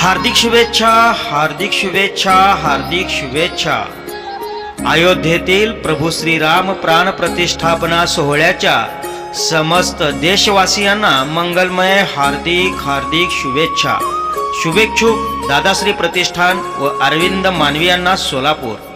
हार्दिक शुभेच्छा हार्दिक शुभेच्छा हार्दिक शुभेच्छा. अयोध्येतील प्रभू श्रीराम प्राण प्रतिष्ठापना सोहळ्याच्या समस्त देशवासियांना मंगलमय हार्दिक हार्दिक शुभेच्छा. शुभेच्छुक दादाश्री प्रतिष्ठान व अरविंद मानवी यांना सोलापूर.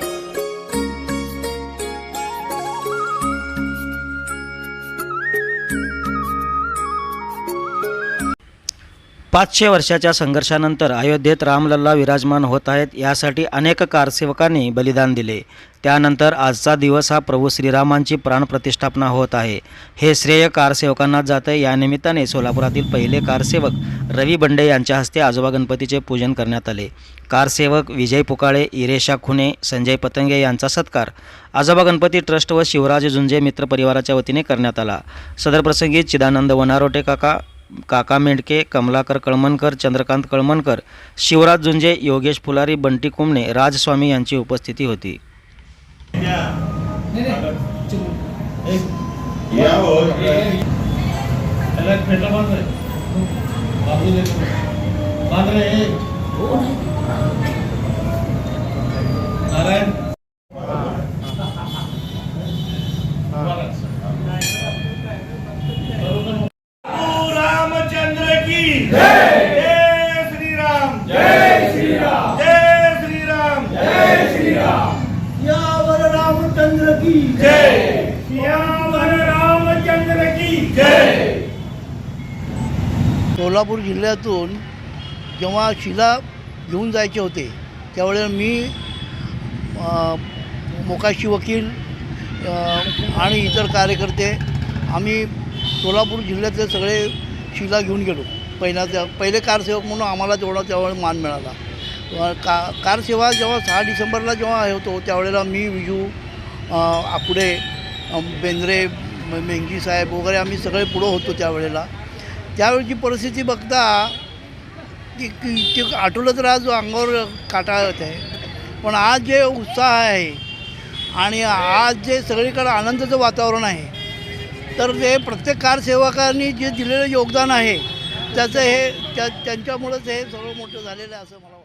पाचशे वर्षाच्या संघर्षानंतर अयोध्येत रामलल्ला विराजमान होत आहेत यासाठी अनेक कारसेवकांनी बलिदान दिले. त्यानंतर आजचा दिवस हा प्रभू श्रीरामांची प्राणप्रतिष्ठापना होत आहे. हे श्रेय कारसेवकांना जातं या निमित्ताने सोलापुरातील पहिले कारसेवक रवी बंडे यांच्या हस्ते आजोबा गणपतीचे पूजन करण्यात आले. कारसेवक विजय पुकाळे इरेशा खुने संजय पतंगे यांचा सत्कार आजोबा गणपती ट्रस्ट व शिवराज झुंजे मित्र परिवाराच्या वतीने करण्यात आला. सदर प्रसंगी चिदानंद वनारोटे काका काका मेंढके कमलाकर कळमनकर चंद्रकांत कळमनकर शिवराज झुंजे योगेश फुलारी बंटी कुमणे राजस्वामी यांची उपस्थिती होती. नारायण. जय श्री राम जय श्री राम जय श्री राम जय श्री राम यावर रामचंद्र की जय यावर रामचंद्र की जय सोलापूर जिल्ह्यातून जेव्हा शिला घेऊन जायचे होते त्यावेळेला मी मोकाशी वकील आणि इतर कार्यकर्ते आम्ही सोलापूर जिल्ह्यातले सगळे शिला घेऊन गेलो. पहिला त्या पहिले कारसेवक म्हणून आम्हाला तेवढा त्यावेळेला मान मिळाला. का कारसेवा जेव्हा सहा डिसेंबरला जेव्हा हे होतो त्यावेळेला मी विजू आपुडे बेंद्रे मेंगी साहेब वगैरे आम्ही सगळे पुढं होतो त्यावेळेला. त्यावेळची परिस्थिती बघता की ते आठवलं तर आज अंगावर काटा येत आहे. पण आज जे उत्साह आहे आणि आज जे सगळीकडे आनंदाचं वातावरण आहे तर ते प्रत्येक कारसेवकांनी जे दिलेलं योगदान आहे त्याचं हे त्या त्यांच्यामुळंच हे सर्व मोठं झालेलं आहे असं मला